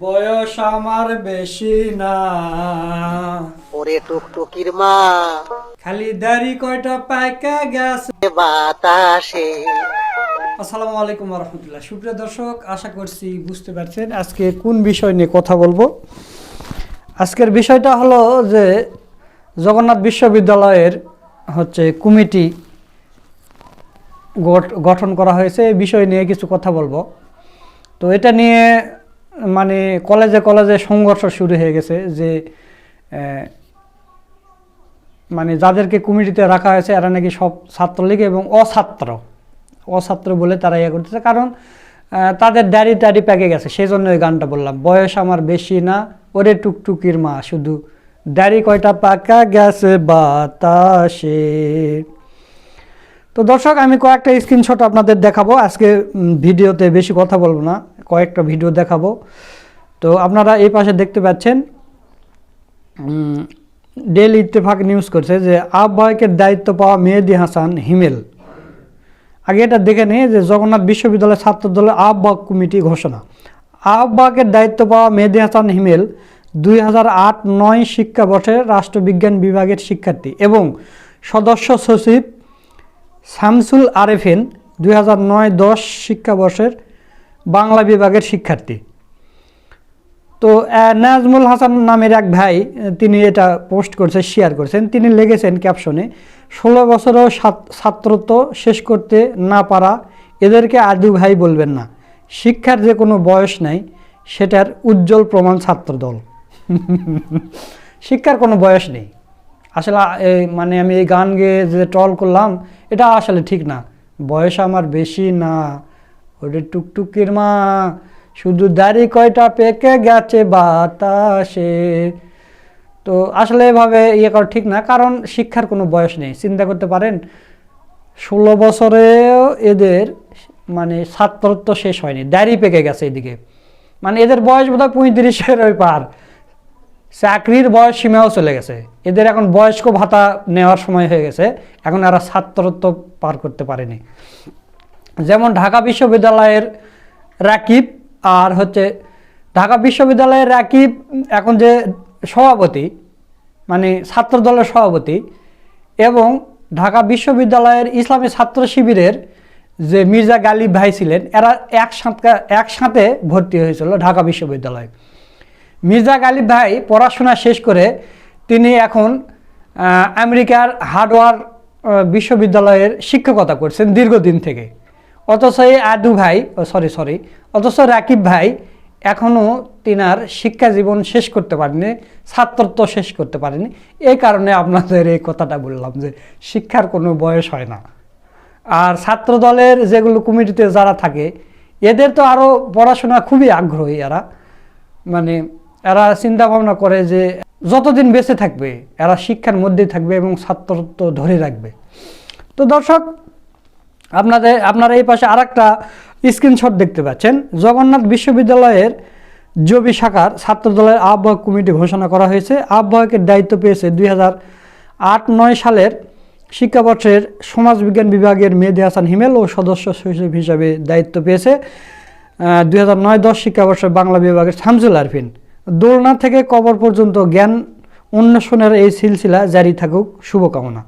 বয়স আমার বেশি না। ওরে টুকটুকির মা। খালি দাড়ি কয়টা পাইকা গেছে। বাতাসে। আসসালামু আলাইকুম রহমতুল্লাহ সুপ্রিয় দর্শক আশা করছি বুঝতে পারছেন আজকে কোন বিষয় নিয়ে কথা বলব। আজকের বিষয়টা হলো যে জগন্নাথ বিশ্ববিদ্যালয়ের হচ্ছে কমিটি গঠন করা হয়েছে। এই বিষয় নিয়ে কিছু কথা বলব। তো এটা নিয়ে মানে কলেজে কলেজে সংঘর্ষ শুরু হয়ে গেছে যে মানে যাদেরকে কমিটিতে রাখা হয়েছে এরা নাকি সব ছাত্রলীগ এবং অছাত্র। অছাত্র বলে তারা ইয়ে করতেছে। কারণ তাদের ড্যারি ট্যারি প্যাকে গেছে সেই জন্য ওই গানটা বললাম। বয়স আমার বেশি না, ওরে টুকটুকির মা, শুধু ড্যারি কয়টা পাকা গেছে বাতাসে। তো দর্শক, আমি কয়েকটা স্ক্রিনশট আপনাদের দেখাবো। আজকে ভিডিওতে বেশি কথা বলব না, কয়েকটা ভিডিও দেখাবো। তো আপনারা এই পাশে দেখতে পাচ্ছেন ডেলি ইত্তেফাক নিউজ করছে যে, আহ্বায়কের দায়িত্ব পাওয়া মেহেদি হাসান হিমেল। আগে এটা দেখে নিই যে, জগন্নাথ বিশ্ববিদ্যালয় ছাত্র দলের আহ্বায়ক কমিটি ঘোষণা। আহ্বায়কের দায়িত্ব পাওয়া মেহেদি হাসান হিমেল দুই হাজার আট নয় শিক্ষাবর্ষে রাষ্ট্রবিজ্ঞান বিভাগের শিক্ষার্থী এবং সদস্য সচিব শামসুল আরেফিন দুই হাজার নয় দশ শিক্ষাবর্ষের বাংলা বিভাগের শিক্ষার্থী। তো নাজমুল হাসান নামের এক ভাই, তিনি এটা পোস্ট করছে, শেয়ার করছেন। তিনি লিখেছেন ক্যাপশনে, ষোলো বছরেও ছাত্রত্ব শেষ করতে না পারা এদেরকে আদু ভাই বলবেন না। শিক্ষার যে কোনো বয়স নাই, সেটার উজ্জ্বল প্রমাণ ছাত্রদল। শিক্ষার কোনো বয়স নেই। আসলে মানে আমি এই গান গেয়ে যে ট্রল করলাম, এটা আসলে ঠিক না। বয়স আমার বেশি না। ওরে টুকটুকির মা, শুধু দাড়ি কয়টা পেকে গেছে বাতাসে। তো আসলে এভাবে ইয়ে করা ঠিক না, কারণ শিক্ষার কোনো বয়স নেই। চিন্তা করতে পারেন, ষোলো বছরেও এদের মানে ছাত্রত্ব শেষ হয়নি। দাড়ি পেকে গেছে এদিকে। মানে এদের বয়স বোধ হয় পঁয়ত্রিশের ওই পার। চাকরির বয়স সীমাও চলে গেছে। এদের এখন বয়স্ক ভাতা নেওয়ার সময় হয়ে গেছে। এখন এরা ছাত্রত্ব পার করতে পারেনি। যেমন ঢাকা বিশ্ববিদ্যালয়ের রাকিব আর হচ্ছে ঢাকা বিশ্ববিদ্যালয়ের রাকিব এখন যে সভাপতি মানে ছাত্র দলের সভাপতি এবং ঢাকা বিশ্ববিদ্যালয়ের ইসলামী ছাত্র শিবিরের যে মির্জা গালিব ভাই ছিলেন, এরা একসাথে একসাথে ভর্তি হয়েছিল ঢাকা বিশ্ববিদ্যালয়ে। মির্জা গালিব ভাই পড়াশোনা শেষ করে তিনি এখন আমেরিকার হার্ডওয়ার বিশ্ববিদ্যালয়ের শিক্ষকতা করছেন দীর্ঘদিন থেকে। অথচ এই আদু ভাই সরি সরি, অথচ রাকিব ভাই এখনও তিনার শিক্ষা জীবন শেষ করতে পারেনি, ছাত্রত্ব শেষ করতে পারেনি। এই কারণে আপনাদের এই কথাটা বললাম যে শিক্ষার কোনো বয়স হয় না। আর ছাত্র দলের যেগুলো কমিটিতে যারা থাকে, এদের তো আরও পড়াশোনা খুবই আগ্রহী এরা। মানে এরা চিন্তা ভাবনা করে যে যতদিন বেঁচে থাকবে, এরা শিক্ষার মধ্যেই থাকবে এবং ছাত্রত্ব ধরে রাখবে। তো দর্শক, আপনাদের, আপনারা এই পাশে আর একটা স্ক্রিনশট দেখতে পাচ্ছেন। জগন্নাথ বিশ্ববিদ্যালয়ের জবি শাখার ছাত্রদলের আহ্বায়ক কমিটি ঘোষণা করা হয়েছে। আহ্বায়কের দায়িত্ব পেয়েছে দুই আট নয় সালের শিক্ষাবর্ষের সমাজবিজ্ঞান বিভাগের মেহেদি হাসান হিমেল ও সদস্য সচিব হিসাবে দায়িত্ব পেয়েছে। দুই হাজার নয় দশ শিক্ষাবর্ষের বাংলা বিভাগের শামসুল আরফিন। দোলনা থেকে কবর পর্যন্ত জ্ঞান অন্বেষণের এই সিলসিলা জারি থাকুক, শুভকামনা।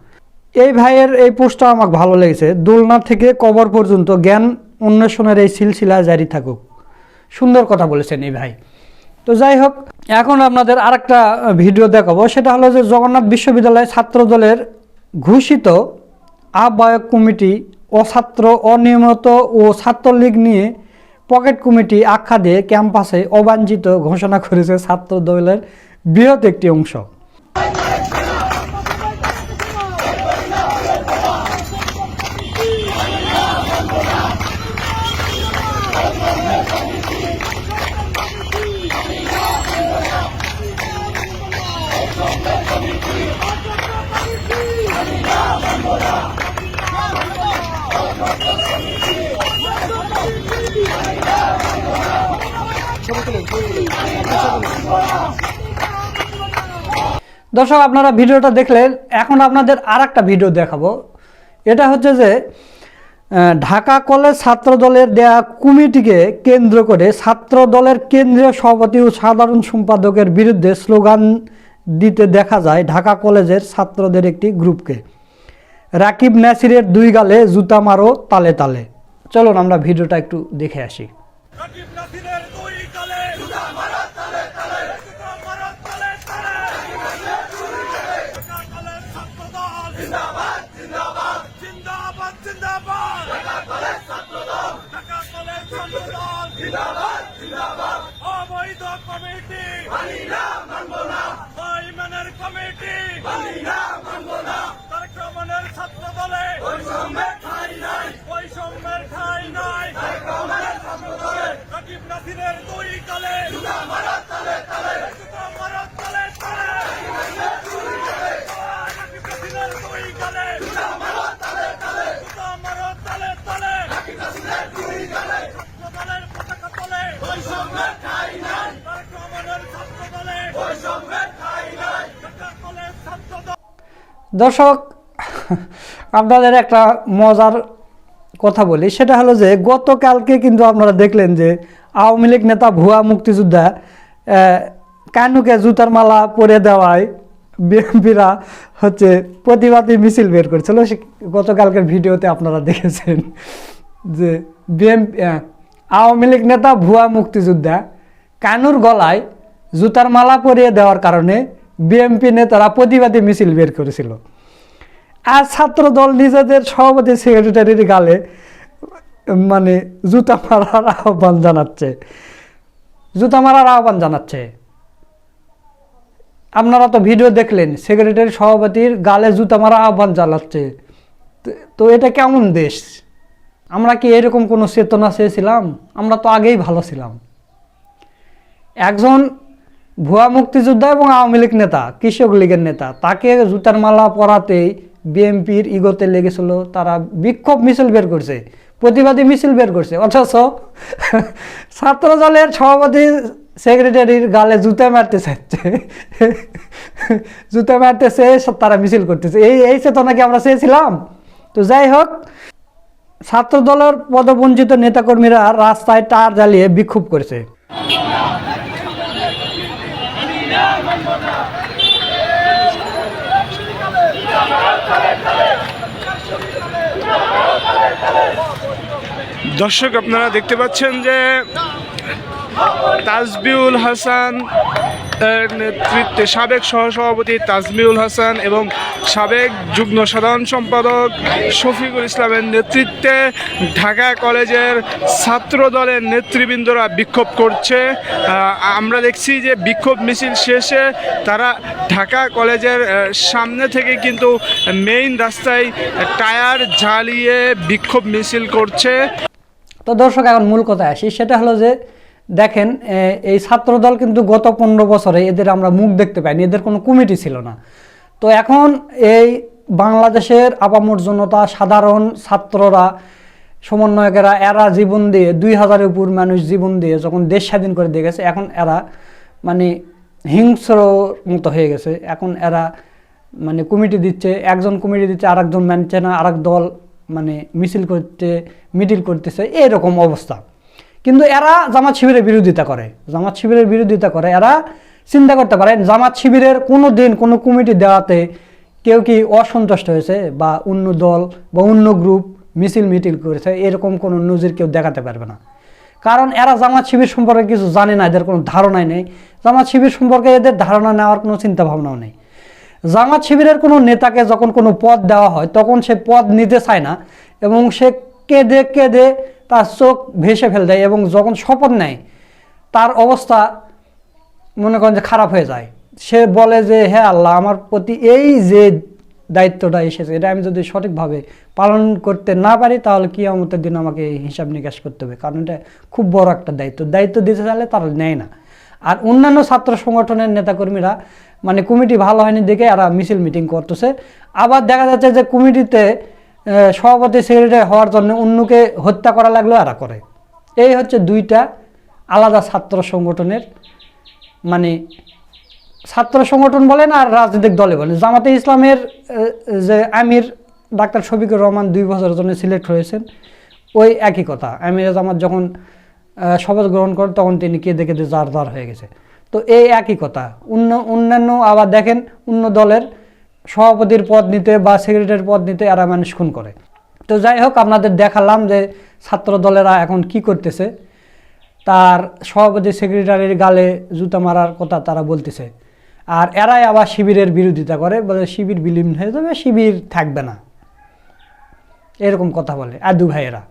এই ভাইয়ের এই পোস্টটা আমার ভালো লেগেছে। দোলনা থেকে কবর পর্যন্ত জ্ঞান অন্বেষণের এই সিলসিলা জারি থাকুক। সুন্দর কথা বলেছেন এই ভাই। তো যাই হোক, এখন আপনাদের আরেকটা ভিডিও দেখাবো। সেটা হলো যে জগন্নাথ বিশ্ববিদ্যালয় ছাত্র দলের ঘোষিত আহ্বায়ক কমিটি অছাত্র অনিয়মিত ও ছাত্রলীগ নিয়ে পকেট কমিটি আখ্যা দিয়ে ক্যাম্পাসে অবাঞ্ছিত ঘোষণা করেছে ছাত্র দলের বৃহৎ একটি অংশ। দর্শক, আপনারা ভিডিওটা দেখলেন। এখন আপনাদের আর একটা ভিডিও দেখাবো। এটা হচ্ছে যে ঢাকা কলেজ ছাত্র দলের দেয়া কমিটিকে কেন্দ্র করে ছাত্র দলের কেন্দ্রীয় সভাপতি ও সাধারণ সম্পাদকের বিরুদ্ধে স্লোগান দিতে দেখা যায় ঢাকা কলেজের ছাত্রদের একটি গ্রুপকে। রাকিব নাসিরের দুই গালে জুতা মারো তালে তালে। চলুন, আমরা ভিডিওটা একটু দেখে আসি। রাকিব নাসিরের দুই কালে জুতা মারার তালে তালে জুতা মারার তালে তালে ঢাকা কলেজ ছাত্র দল জিন্দাবাদ জিন্দাবাদ জিন্দাবাদ জিন্দাবাদ ঢাকা কলেজ ছাত্র দল ঢাকা কলেজ ছাত্র দল জিন্দাবাদ জিন্দাবাদ অবৈধ কমিটি মানি না মানবো না বেঈমানের কমিটি মানি না মানবো না তার ক্রমণের ছাত্র দলে বৈষম্যের ঠাই নাই বৈষম্যের ঠাই নাই রাকিব নাসিরের দুই কালে জুতা মারার তালে তালে জুতা মারার তালে তালে রাকিব নাসিরের দুই কালে জুতা মারার তালে তালে জুতা মারার তালে তালে রাকিব নাসিরের দুই কালে ছাত্র দলের পতাকা তলে বৈষম্যের ঠাই নাই তার ক্রমণের ছাত্র দলে বৈষম্যের ঠাই নাই ঢাকা কলেজ ছাত্র দল দর্শক, আপনাদের একটা মজার কথা বলি। সেটা হলো যে, গতকালকে কিন্তু আপনারা দেখলেন যে, আওয়ামী লীগ নেতা ভুয়া মুক্তিযোদ্ধা কানুকে জুতার মালা পরে দেওয়ায় বিএনপিরা হচ্ছে প্রতিবাদী মিছিল বের করেছিল। সে গতকালকের ভিডিওতে আপনারা দেখেছেন যে, বিএনপি আওয়ামী লীগ নেতা ভুয়া মুক্তিযোদ্ধা, কানুর গলায় জুতার মালা পরিয়ে দেওয়ার কারণে বিএনপি নেতারা প্রতিবাদী মিছিল বের করেছিল। আর ছাত্র দল নিজেদের সভাপতি সেক্রেটারির গালে মানে জুতা মারার আহ্বান জানাচ্ছে। জুতা মারার আহ্বান জানাচ্ছে। আপনারা তো ভিডিও দেখলেন, সেক্রেটারি সভাপতির গালে জুতা মারা আহ্বান জানাচ্ছে। তো এটা কেমন দেশ? আমরা কি এরকম কোনো চেতনা চেয়েছিলাম? আমরা তো আগেই ভালো ছিলাম। একজন ভুয়া মুক্তিযোদ্ধা এবং আওয়ামী লীগ নেতা, কৃষক লীগের নেতা, তাকে জুতার মালা পরাতেই বিএনপির ইগোতে লেগেছিল, তারা বিক্ষোভ মিছিল বের করছে, প্রতিবাদী মিছিল বের করছে। অথচ ছাত্র দলের সভাপতি, সেক্রেটারির গালে জুতা মারতে চাচ্ছে জুতা মারতে চেয়ে তারা মিছিল করতেছে। এই এই চেতনা কি আমরা চেয়েছিলাম? তো যাই হোক, ছাত্র দলের পদবঞ্চিত নেতাকর্মীরা রাস্তায় টার জ্বালিয়ে বিক্ষোভ করেছে। দর্শক, আপনারা দেখতে পাচ্ছেন যে তাজবিউল হাসান নেতৃত্বে সাবেক সহসভাপতি তাজমিউল হাসান এবং সাবেক যুগ্ম সাধারণ সম্পাদক শফিকুল ইসলামের নেতৃত্বে ঢাকা কলেজের ছাত্র দলের নেতৃবৃন্দরা বিক্ষোভ করছে। আমরা দেখছি যে বিক্ষোভ মিছিল শেষে তারা ঢাকা কলেজের সামনে থেকে কিন্তু মেইন রাস্তায় টায়ার জ্বালিয়ে বিক্ষোভ মিছিল করছে। তো দর্শক, এখন মূল কথায় আসি। সেটা হলো যে, দেখেন এই ছাত্রদল কিন্তু গত পনেরো বছরে এদের আমরা মুখ দেখতে পাইনি, এদের কোনো কমিটি ছিল না। তো এখন এই বাংলাদেশের আপামর জনতা, সাধারণ ছাত্ররা, সমন্বয়কেরা, এরা জীবন দিয়ে, দুই হাজারের উপর মানুষ জীবন দিয়ে যখন দেশ স্বাধীন করে দিয়ে গেছে, এখন এরা মানে হিংস্র মতো হয়ে গেছে। এখন এরা মানে কমিটি দিচ্ছে, একজন কমিটি দিচ্ছে, আরেকজন মানছে না আর দল মানে মিছিল করতে মিডিল করতেছে, এরকম অবস্থা। কিন্তু এরা জামাত শিবিরের বিরোধিতা করে। জামাত শিবিরের বিরোধিতা করে, এরা চিন্তা করতে পারে, জামাত শিবিরের কোনো দিন কোনো কমিটি দেওয়াতে কেউ কি অসন্তুষ্ট হয়েছে বা অন্য দল বা অন্য গ্রুপ মিছিল মিটিল করেছে, এরকম কোনো নজির কেউ দেখাতে পারবে না। কারণ এরা জামাত শিবির সম্পর্কে কিছু জানে না, এদের কোনো ধারণাই নেই। জামাত শিবির সম্পর্কে এদের ধারণা নেওয়ার কোনো চিন্তা ভাবনাও নেই। জামাত শিবিরের কোনো নেতাকে যখন কোনো পদ দেওয়া হয়, তখন সে পদ নিতে চায় না এবং সে কেঁদে কেঁদে তার চোখ ভেসে ফেল দেয় এবং যখন শপথ নেয়, তার অবস্থা মনে করেন যে খারাপ হয়ে যায়। সে বলে যে হ্যাঁ আল্লাহ, আমার প্রতি এই যে দায়িত্বটা এসেছে, এটা আমি যদি সঠিকভাবে পালন করতে না পারি, তাহলে কিয়ামতের দিন আমাকে হিসাব নিকাশ করতে হবে। কারণ এটা খুব বড় একটা দায়িত্ব। দায়িত্ব দিতে চাইলে তারা নেয় না। আর অন্যান্য ছাত্র সংগঠনের নেতাকর্মীরা মানে কমিটি ভালো হয়নি দেখে এরা মিছিল মিটিং করতেছে। আবার দেখা যাচ্ছে যে কমিটিতে সভাপতি, সেক্রেটারি হওয়ার জন্য অন্যকে হত্যা করা লাগলেও এরা করে। এই হচ্ছে দুইটা আলাদা ছাত্র সংগঠনের মানে ছাত্র সংগঠন বলেন আর রাজনৈতিক দলে বলেন। জামাতে ইসলামের যে আমির ডাক্তার শফিকুর রহমান দুই বছরের জন্য সিলেক্ট হয়েছেন, ওই একই কথা। আমির জামাত যখন শপথ গ্রহণ করেন, তখন তিনি কেঁদে কেঁদে জার জার হয়ে গেছে। তো এই একই কথা। অন্য, অন্যান্য আবার দেখেন, অন্য দলের সভাপতির পদ নিতে বা সেক্রেটারির পদ নিতে এরা মানুষ খুন করে। তো যাই হোক, আপনাদের দেখালাম যে ছাত্র দলেরা এখন কি করতেছে। তার সভাপতি, সেক্রেটারির গালে জুতা মারার কথা তারা বলতেছে। আর এরাই আবার শিবিরের বিরোধিতা করে, বলে শিবির বিলীন হয়ে যাবে, শিবির থাকবে না। এরকম কথা বলে আদু ভাইয়েরা।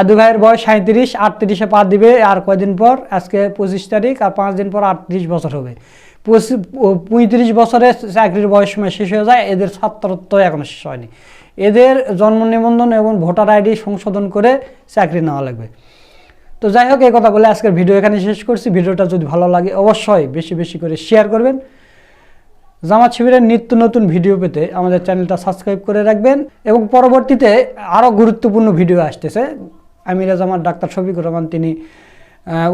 আদু ভাইয়ের বয়স সাঁত্রিশ আটত্রিশে পা দিবে আর কয়দিন পর? আজকে পঁচিশ তারিখ আর পাঁচ দিন পর আটত্রিশ বছর হবে। পঁয়ত্রিশ বছরে চাকরির বয়স সময় শেষ হয়ে যায়, এদের ছাত্রত্ব এখনও শেষ হয়নি। এদের জন্ম নিবন্ধন এবং ভোটার আইডি সংশোধন করে চাকরি নেওয়া লাগবে। তো যাই হোক, এই কথা বলে আজকের ভিডিও এখানে শেষ করছি। ভিডিওটা যদি ভালো লাগে, অবশ্যই বেশি বেশি করে শেয়ার করবেন। জামাত শিবিরের নিত্য নতুন ভিডিও পেতে আমাদের চ্যানেলটা সাবস্ক্রাইব করে রাখবেন এবং পরবর্তীতে আরও গুরুত্বপূর্ণ ভিডিও আসতেছে। আমিরা জামাত ডাক্তার শফিকুর রহমান তিনি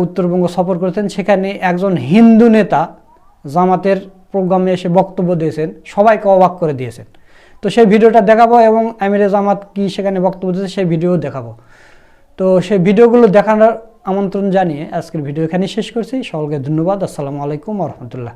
উত্তরবঙ্গ সফর করেছেন। সেখানে একজন হিন্দু নেতা জামাতের প্রোগ্রামে এসে বক্তব্য দিয়েছেন। সবাইকে অবাক করে দিয়েছেন। তো সেই ভিডিওটা দেখাবো এবং আমিরে জামাত কি সেখানে বক্তব্য দিয়েছে সেই ভিডিও দেখাবো। তো সেই ভিডিওগুলো দেখানোর আমন্ত্রণ জানিয়ে আজকের ভিডিও এখানে শেষ করছি। সকলকে ধন্যবাদ। আসসালামু আলাইকুম রহমতুল্লাহ।